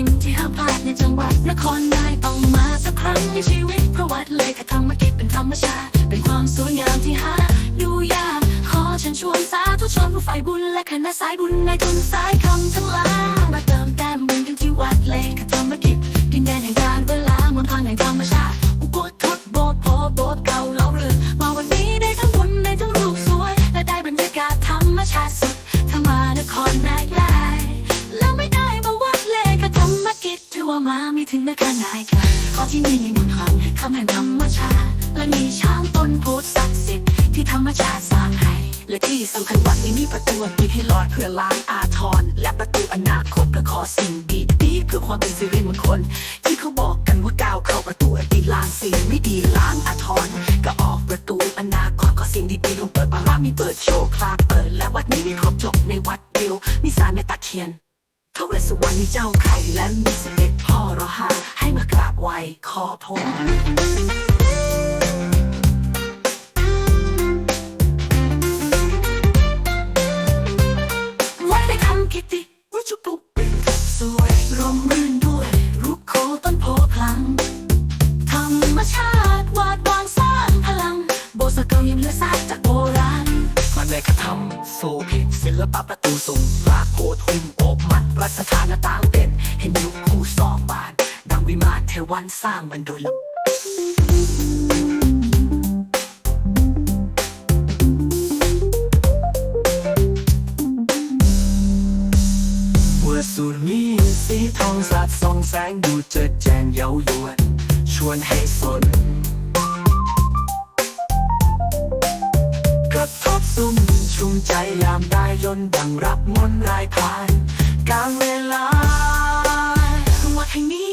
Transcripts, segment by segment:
ถิ่นที่ห้ามพลาดในจังหวัดนครนายต้องมาสักครั้งในชีวิตเพระวัดเลยกระทำมากิจเป็นธรรมชาติ เป็นความสวยงามที่หาดูยากขอเชิญชวนสาธุชนผู้ใฝ่บุญและคณะสายบุญในทุนสายคำทั้งหลายมาเติมแต้มบุญกันที่วัดเลยกระทำมากิจดินแดนแห่งการเวลามนทางแห่งธรรมชาติอุโบสถทดโบสถ์โพโบสถ์เก่าเล่าเรื่องมาวันนี้ได้ทั้งบุญได้ทั้งรูปสวย และได้บรรยากาศธรรมชาติสุดถ้ามานครนายก ว่ามาไม่ถึงนครนายไกลเพราะที่นี่มีมนต์คำคำแห่งธรรมชาติ และมีช้างต้นโพธิ์ศักดิ์สิทธิ์ที่ธรรมชาติสร้างให้และที่สำคัญวัดนี้มีประตูปิดให้หลอดเพื่อล้างอาทรณ์และประตูอนาคตเพื่อขอสิ่งดีดีเพื่อความเป็นสิริมงคล ที่เขาบอกกันว่าก้าวเข้าประตูอดีตล้างสิ่งไม่ดีล้างอาทรณ์ก็ออกประตูอนาคตก็สิ่งดีๆลงเปิดบารามีเปิดโชว์คลาเปิดและวัดนี้มีครบจบในวัดเดียวมีสารในตะเคียน สสุวรรณมีเจ้าไข่และมีเสด็จพ่อรอหาให้มากราบไหว้ขอพรวัดได้ทำกิจติวิจุปุเป็นสวยร่มรื่นด้วยรูปโคต้นโพพลังธรรมชาติวาดวางสร้างพลังโบสถ์เก่ายังเลือซากจากโบราณมันเลยกระทำโซพิศิลปะประตูสูงรากานเทวันสร้างมันโดยลับวัวสูรมีสีทองสาดส่องแสงดูเจิดแจงเย้ายวน ชวนให้สนกระทบซุ่มชุ่มใจยามได้ยนดังรับมนต์รายผ่านกลางเวลาวัดแห่งนี้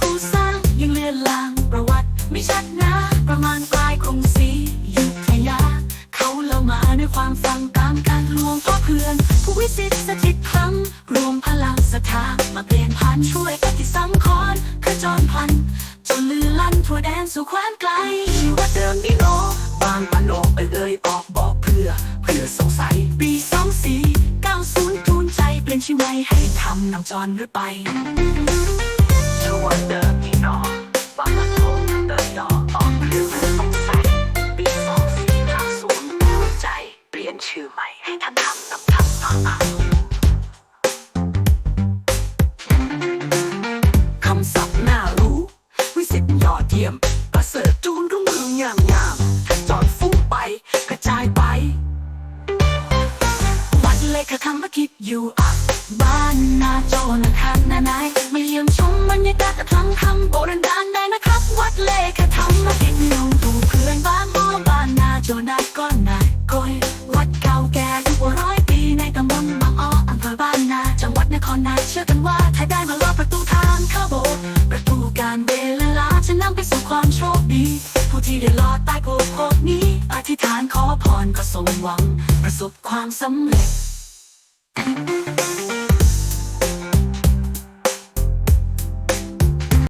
ผู้สร้างยังเลือนลางประวัติไม่ชัดนะประมาณปลายกรุงศรีอยุธยา เขาเล่ามาด้วยความฟังตามการลวงพ่อเพื่อน ผู้วิสิตสถิตครั้ง รวมพลังศรัทธามาเปลี่ยนผ่านช่วยปฏิสังขรณ์ขจรพันจนลือลั่นทั่วแดนสู่แคว้นไกลว่าเดิมนี่เนาะบางปะโนเอ่ยเอ่ยออกบอกเพื่อ เพื่อสงสัยปีสองสี่เก้าศูนย์ทูนใจเปลี่ยนชีวิตให้ทำนำจรหรือไป ชื่อเพื่อสงสัยปีสองสี่ห้าศูนย์ใจเปลี่ยนชื่อใหม่ให้ท่านทำนทำต่อไปคำศัพท์น่ารู้ วิสิตยอดเยี่ยม ประเสริฐจูนรุ่งเรืองงามงามจอดฟุ้งไป กระจายไป วัดเล็กคำว่าคิดอยู่ บ้านนาโจนะคันนานายมาเยี่ยมชมบรรยากาศกระทังทำโบราณดานได้นะครับ วัดเล็กคำว่าคิดนงดูเพื่อนบ้านมอบ้านนาโจนาก็นายกอยวัดเก่าแก่ยู่กว่าร้อยปีในตำบลบางอ้ออำเภอบ้านนา จังหวัดนครนายเชื่อกันว่าถ้าได้มาลอดประตูทางเข้าโบสถ์ประตูการเวลาจะนำไปสู่ความโชคดีผู้ที่ได้ลอดใต้โพธิ์โพธิ์นี้ อธิษฐานขอพรก็สมหวัง ประสบความสำเร็จ